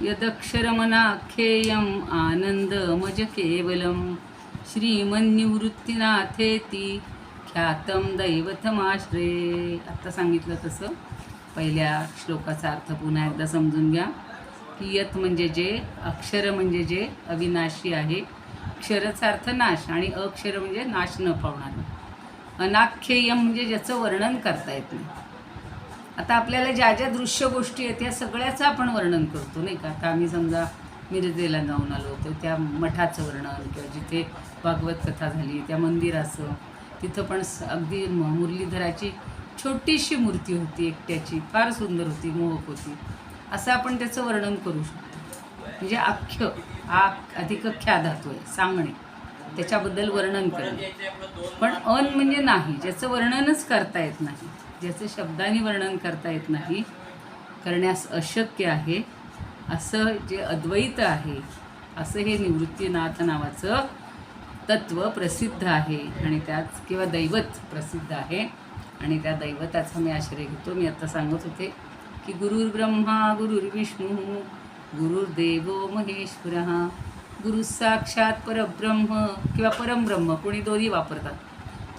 यदक्षरमनाख्येयम् आनन्दमज केवलं श्रीमन्निवृत्तीनाथेती ख्यातं दैवतमाश्रे आत्ता सांगितलं तसं. पहिल्या श्लोकाचा अर्थ पुन्हा एकदा समजून घ्या. की यत म्हणजे जे अक्षर म्हणजे जे अविनाशी आहे. क्षरचा अर्थ नाश आणि अक्षर म्हणजे नाश न पावणारं. अनाख्येयम म्हणजे ज्याचं वर्णन करता येत नाही. आता आपल्याला ज्या ज्या दृश्य गोष्टी आहेत त्या सगळ्याचं आपण वर्णन करतो नाही का? आता आम्ही समजा मिरजेला जाऊन आलो होतो त्या मठाचं वर्णन किंवा जिथे भागवत कथा झाली त्या मंदिराचं तिथं पण अगदी म- मुरलीधराची छोटीशी मूर्ती होती एकट्याची फार सुंदर होती मोहक होती. असं आपण त्याचं वर्णन करू शकतो. म्हणजे आख्य आ अधिक ख्या धातू आहे सांगणे. त्याच्याबद्दल वर्णन करणे. पण अन म्हणजे नाही ज्याचं वर्णनच करता येत नाही. ज्याचं शब्दाने वर्णन करता येत नाही करण्यास अशक्य आहे असं जे अद्वैत आहे असं हे निवृत्तीनाथ नावाचं तत्व प्रसिद्ध आहे. आणि त्यात किंवा दैवत प्रसिद्ध आहे. आणि त्या दैवताचा मी आश्रय घेतो. मी आता सांगत होते की गुरुर्ब्रह्मा गुरुर्विष्णू गुरुर्देवो महेश्वर गुरु साक्षात परब्रह्म किंवा परमब्रह्म कोणी दोन्ही वापरतात.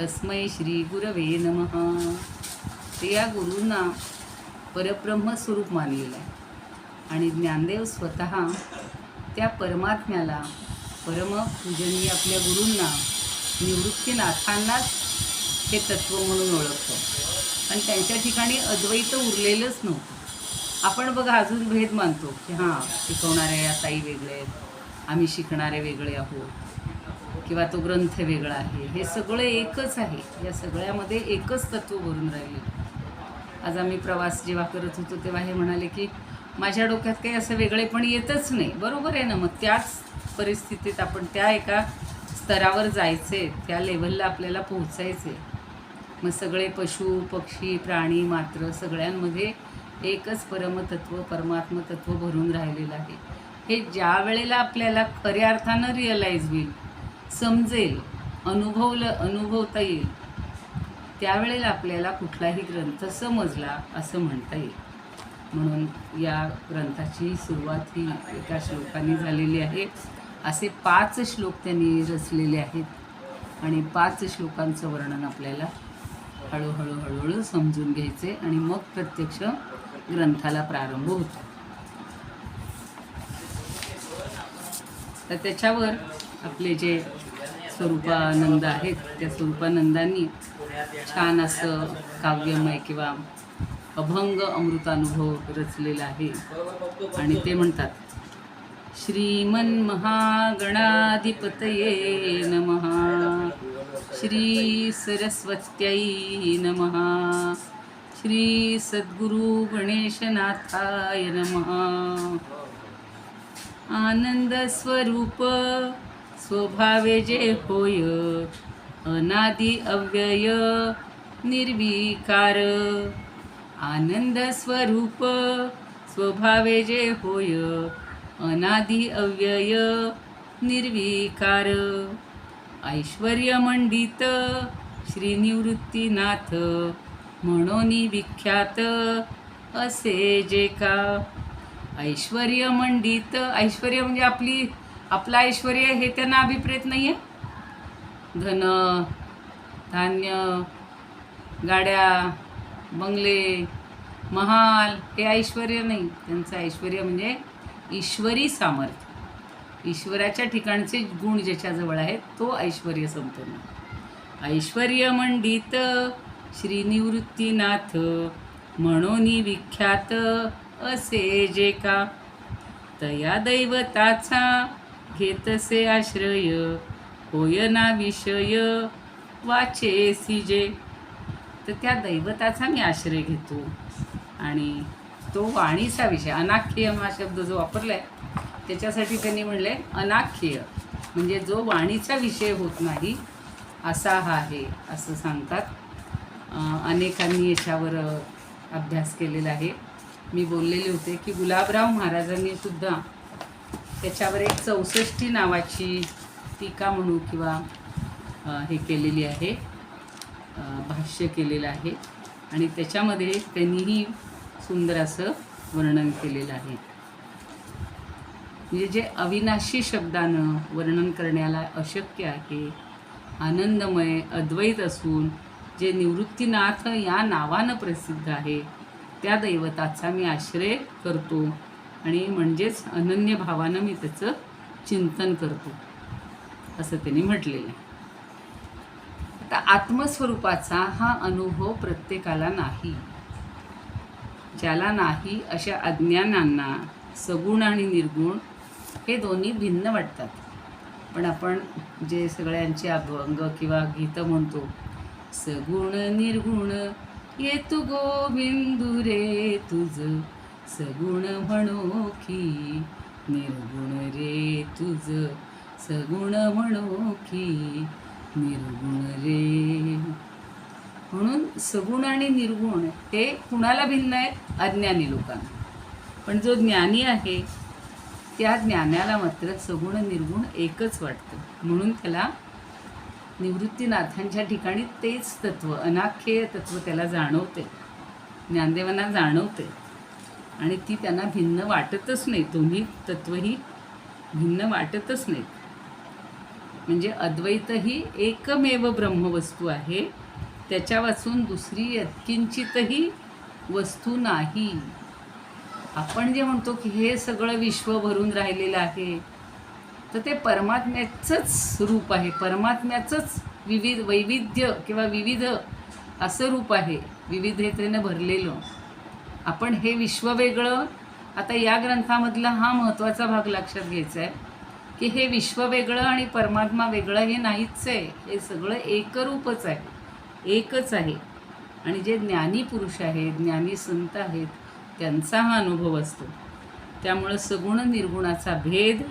तस्मै श्री गुरवे नमः. ते या गुरूंना परब्रह्म स्वरूप मानलेलं आहे. आणि ज्ञानदेव स्वतः त्या परमात्म्याला परमपूजनीय आपल्या गुरूंना निवृत्तीनाथांनाच हे तत्त्व म्हणून ओळखतो. आणि त्यांच्या ठिकाणी अद्वैत उरलेलंच नव्हतं. आपण बघा अजून भेद मानतो की हां शिकवणारे या ताई वेगळे आहेत आम्ही शिकणारे वेगळे आहोत किंवा तो ग्रंथ वेगळा आहे. हे सगळं एकच आहे. या सगळ्यामध्ये एकच तत्त्व भरून राहिले आज आम्ही प्रवास जेव्हा करत होतो तेव्हा हे म्हणाले की माझ्या डोक्यात काही असं वेगळेपण येतच नाही. बरोबर आहे ना? मग त्याच परिस्थितीत आपण त्या एका स्तरावर जायचे त्या लेवलला आपल्याला पोहोचायचे. मग सगळे पशु पक्षी प्राणी मात्र सगळ्यांमध्ये एकच परमतत्व परमात्मतत्व भरून राहिलेलं आहे. हे ज्या वेळेला आपल्याला खऱ्या अर्थानं रिअलाईज होईल समजेल अनुभवलं अनुभवता येईल त्यावेळेला आपल्याला कुठलाही ग्रंथ समजला असं म्हणता येईल. म्हणून या ग्रंथाची सुरुवात ही एका श्लोकाने झालेली आहे. असे पाच श्लोक त्यांनी रचलेले आहेत आणि पाच श्लोकांचं वर्णन आपल्याला हळूहळू हळूहळू समजून घ्यायचे आणि मग प्रत्यक्ष ग्रंथाला प्रारंभ होतो. तर त्याच्यावर आपले जे स्वरूपानंद आहेत. त्या स्वरूपानंदांनी छान असं काव्यमय किंवा अभंग अमृतानुभव रचलेला आहे. आणि ते म्हणतात श्रीमन्महागणाधिपतये नमः. श्री सरस्वत्यै नमः. श्री सद्गुरु गणेशनाथाय नमः. आनंद स्वरूप स्वभावे जे होय अनादि अव्यय निर्विकार. आनंद स्वरूप स्वभावे जे होय अनादि अव्यय निर्विकार. ऐश्वर्यमंडित श्रीनिवृत्तीनाथ म्हणून विख्यात असे जे का. ऐश्वर्यमंडित ऐश्वर्य म्हणजे आपली आपलं ऐश्वर हे त्यांना अभिप्रेत नाही आहे धन धान्य गाड्या बंगले महाल हे ऐश्वर नाही. त्यांचं ऐश्वर म्हणजे ईश्वरी सामर्थ्य. ईश्वराच्या ठिकाणचे गुण ज्याच्याजवळ आहेत तो ऐश्वर संपन्न ऐश्वर्यमंडित श्रीनिवृत्तीनाथ म्हणून विख्यात असे जे का. तया दैवताचा घेतसे आश्रय होय ना विषय वाचे जे तर त्या दैवताचा मी आश्रय घेतो. आणि तो वाणीचा विषय अनाख्य हा शब्द जो वापरला आहे त्याच्यासाठी त्यांनी म्हणले अनाख्य म्हणजे जो वाणीचा विषय होत नाही असा हा आहे असं सांगतात. अनेकांनी याच्यावर अभ्यास केलेला आहे. मी बोललेले होते की गुलाबराव महाराजांनी सुद्धा त्याच्यावर एक चौसष्टी नावाची टीका म्हणू किंवा हे केलेली आहे. भाष्य केलेलं आहे. आणि त्याच्यामध्ये त्यांनीही सुंदर असं वर्णन केलेलं आहे. म्हणजे जे अविनाशी शब्दानं वर्णन करण्याला अशक्य आहे आनंदमय अद्वैत असून जे निवृत्तीनाथ या नावानं प्रसिद्ध आहे त्या दैवताचा मी आश्रय करतो. आणि म्हणजेच अनन्य भावानं मी त्याचं चिंतन करतो. असं त्यांनी म्हटलेलं आहे. आता आत्मस्वरूपाचा हा अनुभव प्रत्येकाला नाही. ज्याला नाही अशा अज्ञानांना सगुण आणि निर्गुण हे दोन्ही भिन्न वाटतात. पण आपण जे सगळ्यांचे अभंग किंवा गीतं म्हणतो सगुण निर्गुण ये तू गोविंदू रे तुझं. सगुण म्हणोखी निर्गुण रे तुझ. सगुण म्हणोखी निर्गुण रे. म्हणून सगुण आणि निर्गुण हे कुणाला भिन्न आहेत? अज्ञानी लोकांना. पण जो ज्ञानी आहे त्या ज्ञानाला मात्र सगुण निर्गुण एकच वाटतं. म्हणून त्याला निवृत्तीनाथांच्या ठिकाणी तेच तत्व अनाख्येय तत्व त्याला जाणवते ज्ञानदेवांना जाणवते आणि ती त्यांना भिन्न वाटतच नाही. दोन्ही तत्वही भिन्न वाटतच नाहीत. म्हणजे अद्वैत ही एकमेव ब्रह्मवस्तू आहे. त्याच्यापासून दुसरी यत्किंचितही वस्तू नाही. आपण जे म्हणतो की हे सगळं विश्व भरून राहिलेलं आहे तर ते परमात्म्याचंच रूप आहे. परमात्म्याचंच विविध वैविध्य किंवा विविध असं रूप आहे. विविधतेनं भरलेलं. आपण हे विश्व वेगळं आता या ग्रंथामधला हा महत्त्वाचा भाग लक्षात घ्यायचा आहे की हे विश्व वेगळं आणि परमात्मा वेगळं हे नाहीच आहे हे सगळं एकरूपच आहे एकच आहे. आणि जे ज्ञानी पुरुष आहेत ज्ञानी संत आहेत त्यांचा हा अनुभव असतो. त्यामुळं सगुण निर्गुणाचा भेद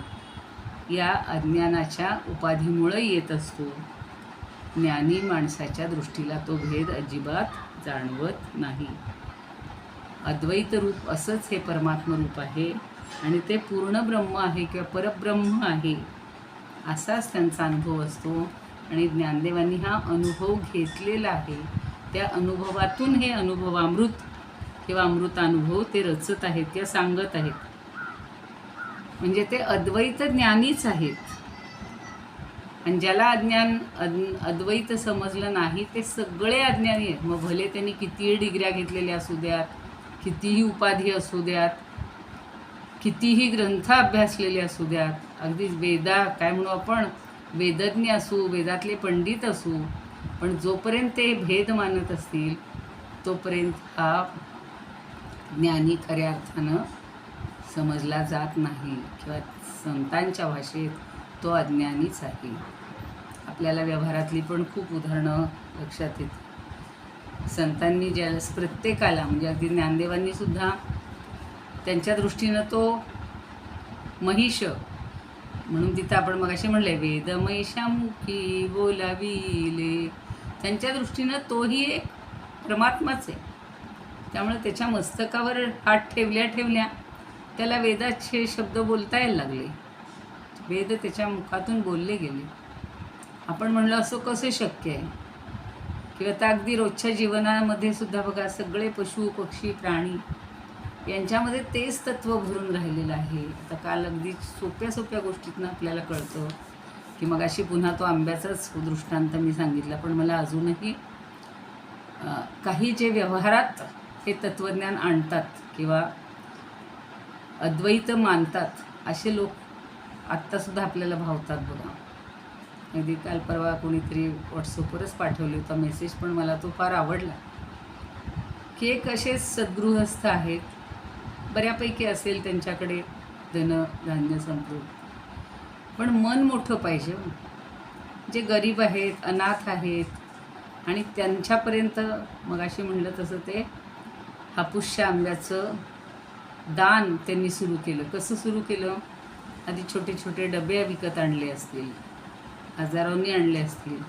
या अज्ञानाच्या उपाधीमुळं येत असतो. ज्ञानी माणसाच्या दृष्टीला तो भेद अजिबात जाणवत नाही. अद्वैत रूप असंच हे परमात्म रूप आहे आणि ते पूर्ण ब्रह्म आहे किंवा परब्रह्म आहे असाच त्यांचा अनुभव असतो. आणि ज्ञानदेवांनी हा अनुभव घेतलेला आहे. त्या अनुभवातून हे अनुभवामृत किंवा अमृतानुभव ते रचत आहेत किंवा सांगत आहेत. म्हणजे ते अद्वैत ज्ञानीच आहेत. आणि ज्याला अज्ञान अद अद्वैत समजलं नाही ते सगळे अज्ञानी आहेत. मग भले त्यांनी कितीही डिग्र्या घेतलेल्या असू द्यात कितीही उपाधी असू द्यात कितीही ग्रंथ अभ्यासलेले असू द्यात अगदी वेदा काय म्हणू आपण वेदज्ञ असू वेदातले पंडित असू पण जोपर्यंत ते भेद मानत असतील तोपर्यंत हा ज्ञानी खऱ्या अर्थानं समजला जात नाही किंवा संतांच्या भाषेत तो अज्ञानीच आहे. आपल्याला व्यवहारातली पण खूप उदाहरणं लक्षात येतात संतांनी ज्या प्रत्येकाला म्हणजे अगदी ज्ञानदेवांनी सुद्धा त्यांच्या दृष्टीनं तो महिष म्हणून तिथं आपण मग असे म्हणले वेद महिषामुखी बोलाविले. त्यांच्या दृष्टीनं तोही एक परमात्माच आहे. त्यामुळे त्याच्या मस्तकावर हात ठेवल्या ठेवल्या त्याला वेदाचे शब्द बोलता यायला लागले. वेद त्याच्या मुखातून बोलले गेले. आपण म्हणलं असं कसं शक्य आहे? किंवा आता अगदी रोजच्या जीवनामध्ये सुद्धा बघा सगळे पशु पक्षी प्राणी यांच्यामध्ये तेच तत्त्व भरून राहिलेलं आहे. आता काल अगदी सोप्या सोप्या गोष्टीतनं आपल्याला कळतं की मग अशी पुन्हा तो आंब्याचाच दृष्टांत मी सांगितला पण मला अजूनही काही जे व्यवहारात हे तत्त्वज्ञान आणतात किंवा अद्वैत मानतात असे लोक आत्तासुद्धा आपल्याला भावतात बघा. अगदी काल परवा कोणीतरी व्हॉट्सअपवरच पाठवले होता मेसेज पण मला तो फार आवडला. की एक असे सद्गृहस्थ आहेत बऱ्यापैकी असेल त्यांच्याकडे धनधान्य धान्य पण मन मोठं पाहिजे हो. जे गरीब आहेत अनाथ आहेत आणि त्यांच्यापर्यंत मगाशी म्हणलं तसं ते हापूसच्या आंब्याचं दान त्यांनी सुरू केलं. कसं सुरू केलं? आधी छोटे छोटे डबे विकत आणले असतील. हजारांनी आणले असतील.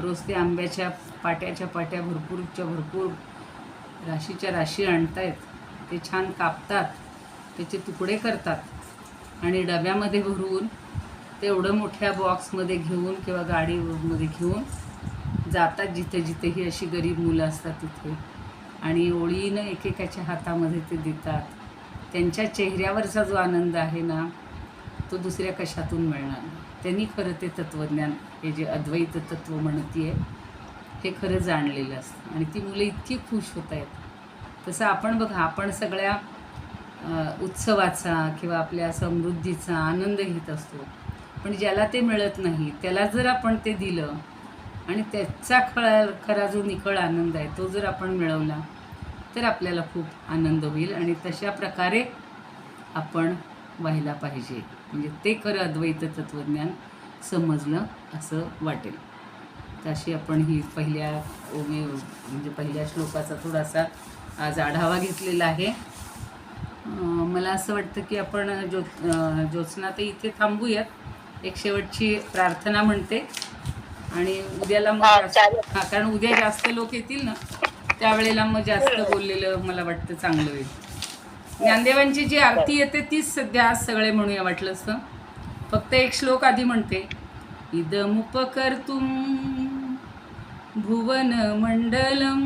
रोज ते आंब्याच्या पाट्याच्या पाट्या भरपूरच्या भरपूर राशीच्या राशी आणतायत. ते छान कापतात. त्याचे तुकडे करतात. आणि डब्यामध्ये भरून ते एवढं मोठ्या बॉक्समध्ये घेऊन किंवा गाडीमध्ये घेऊन जातात जिथे जिथे ही अशी गरीब मुलं असतात तिथे. आणि ओळीनं एकेकाच्या हातामध्ये ते देतात. त्यांच्या चेहऱ्यावरचा जो आनंद आहे ना तो दुसऱ्या कशातून मिळणार? नाही त्यांनी खरं ते तत्त्वज्ञान हे जे अद्वैत तत्त्व म्हणतीये हे खरं जाणलेलं असतं. आणि ती मुलं इतकी खुश होत आहेत. तसं आपण बघा आपण सगळ्या उत्सवाचा किंवा आपल्या समृद्धीचा आनंद घेत असतो. पण ज्याला ते मिळत नाही त्याला जर आपण ते दिलं आणि त्याचा खळा खरा जो निखळ आनंद आहे तो जर आपण मिळवला तर आपल्याला खूप आनंद होईल. आणि तशा प्रकारे आपण व्हायला पाहिजे. म्हणजे ते खरं अद्वैत तत्त्वज्ञान समजलं असं वाटेल. तर अशी आपण ही पहिल्या ओमे म्हणजे पहिल्या श्लोकाचा थोडासा आज आढावा घेतलेला आहे. मला असं वाटतं की आपण ज्यो ज्योत्स्ना तर इथे थांबूयात. एक शेवटची प्रार्थना म्हणते. आणि उद्याला मग. हा कारण उद्या जास्त लोक येतील ना त्यावेळेला मग जास्त बोललेलं मला वाटतं चांगलं होईल. ज्ञानदेवांची जी आरती येते तीच सध्या आज सगळे म्हणूया वाटलं असतं. फक्त एक श्लोक आधी म्हणते. इदमुपकर्तुम मंडलम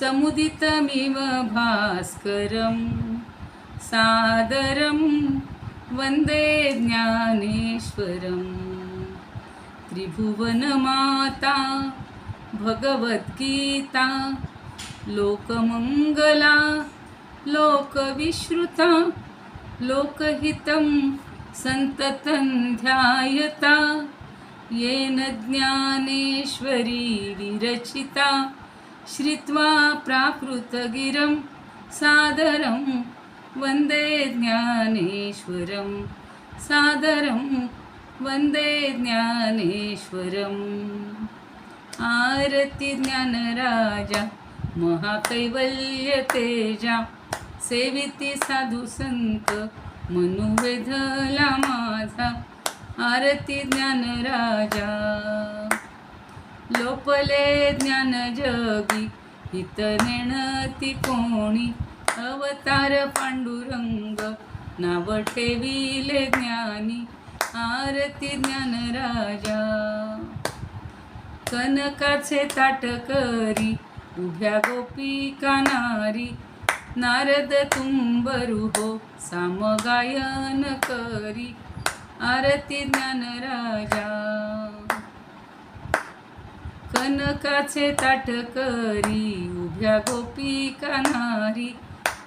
समुदितमिव भास्करं सादरं ज्ञानेश्वरम त्रिभुवन माता भगवद्गीता लोकमंगला लोकविश्रुता लोकहितं सन्ततं ध्यायता। येन ज्ञानेश्वरी विरचिता। श्रित्वा प्राकृतगिरं सादरं वन्दे ज्ञानेश्वरं। सादरं वन्दे ज्ञानेश्वरम्। आरती ज्ञानराजा महाकैवल्यतेजा सेविती साधू संत मनुवेधला माझा आरती ज्ञान राजा. लोपले ज्ञान जगी हित नेणती कोणी अवतार पांडुरंग नाव ठेविले ज्ञानी आरती ज्ञान राजा. कनकाचे ताट करी उभ्या गोपी नारी नारद तुंबरू हो सामगायन करी आरती ज्ञानराजा कनकाचे ताट करी उभ्या गोपिका नारी.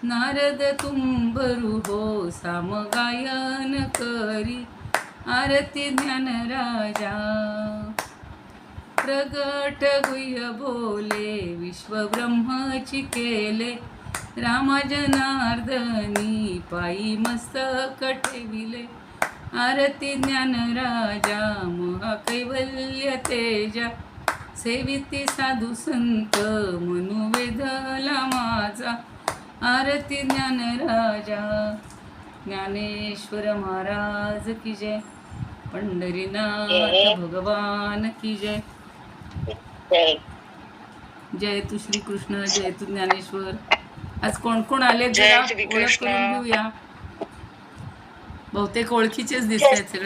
नारद तुंबरू हो सामगायन करी आरती ज्ञानराजा प्रगट गुह्य बोले विश्वब्रह्मची केले रामा जनार्दनी पायी मस्तक ठेविले आरती ज्ञान राजा महाकैवल्य तेजा. सेविती साधू संत मनुवेधला माझा. आरती ज्ञान राजा ज्ञानेश्वर महाराज की जय. पंढरीनाथ भगवान की जय. जय. जय तू श्रीकृष्ण जय तू ज्ञानेश्वर. आज कोण कोण आले जरा? ओळख. करून घेऊया. बहुतेक ओळखीचेच दिसत आहेत सगळे.